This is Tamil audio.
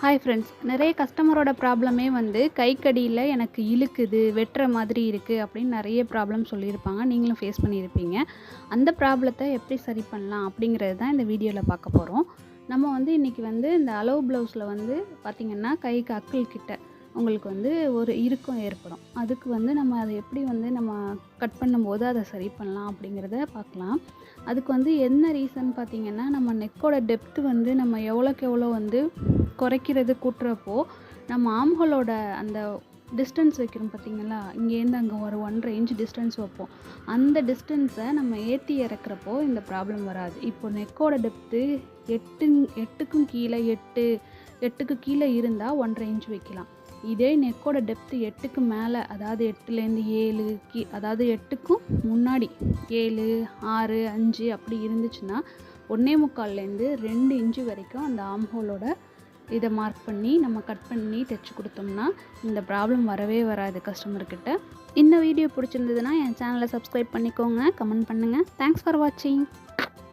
ஹாய் ஃப்ரெண்ட்ஸ் நிறைய கஸ்டமரோட ப்ராப்ளமே வந்து கைக்கடியில் எனக்கு இழுக்குது வெட்டுற மாதிரி இருக்குது அப்படின்னு நிறைய ப்ராப்ளம் சொல்லியிருப்பாங்க. நீங்களும் ஃபேஸ் பண்ணியிருப்பீங்க. அந்த ப்ராப்ளத்தை எப்படி சரி பண்ணலாம் அப்படிங்கிறது தான் இந்த வீடியோவில் பார்க்க போகிறோம் நம்ம வந்து இன்றைக்கி வந்து இந்த அளவு ப்ளவுஸில் வந்து பார்த்திங்கன்னா கைக்கு அக்கிள் கிட்ட உங்களுக்கு வந்து ஒரு இறுக்கம் ஏற்படும். அதுக்கு வந்து நம்ம அதை எப்படி வந்து நம்ம கட் பண்ணும்போது அதை சரி பண்ணலாம் அப்படிங்கிறத பார்க்கலாம். அதுக்கு வந்து என்ன ரீசன் பார்த்திங்கன்னா நம்ம நெக்கோட டெப்த்து வந்து நம்ம எவ்வளோக்கு எவ்வளோ வந்து குறைக்கிறது கூட்டுறப்போ நம்ம ஆம்களோட அந்த டிஸ்டன்ஸ் வைக்கிறோம் பார்த்தீங்களா? இங்கேருந்து அங்கே ஒரு ஒன்றரை இன்ச் டிஸ்டன்ஸ் வைப்போம். அந்த டிஸ்டன்ஸை நம்ம ஏற்றி இறக்குறப்போ இந்த ப்ராப்ளம் வராது. இப்போ நெக்கோட டெப்த்து எட்டு எட்டுக்கும் கீழே எட்டு எட்டுக்கு கீழே இருந்தால் ஒன்றரை இன்ச் வைக்கலாம். இதே நெக்கோட டெப்த்து எட்டுக்கு மேலே அதாவது எட்டுலேருந்து ஏழு கீ அதாவது எட்டுக்கும் முன்னாடி ஏழு ஆறு அஞ்சு அப்படி இருந்துச்சுன்னா ஒன்றே முக்கால்லேருந்து ரெண்டு இன்ச்சு வரைக்கும் அந்த ஆம்ஹோலோட இதை மார்க் பண்ணி நம்ம கட் பண்ணி தைச்சி கொடுத்தோம்னா இந்த ப்ராப்ளம் வரவே வராது கஸ்டமர்கிட்ட இந்த வீடியோ பிடிச்சிருந்ததுன்னா என் சேனலை சப்ஸ்கிரைப் பண்ணிக்கோங்க கமெண்ட் பண்ணுங்கள் தேங்க்ஸ் ஃபார் வாட்சிங்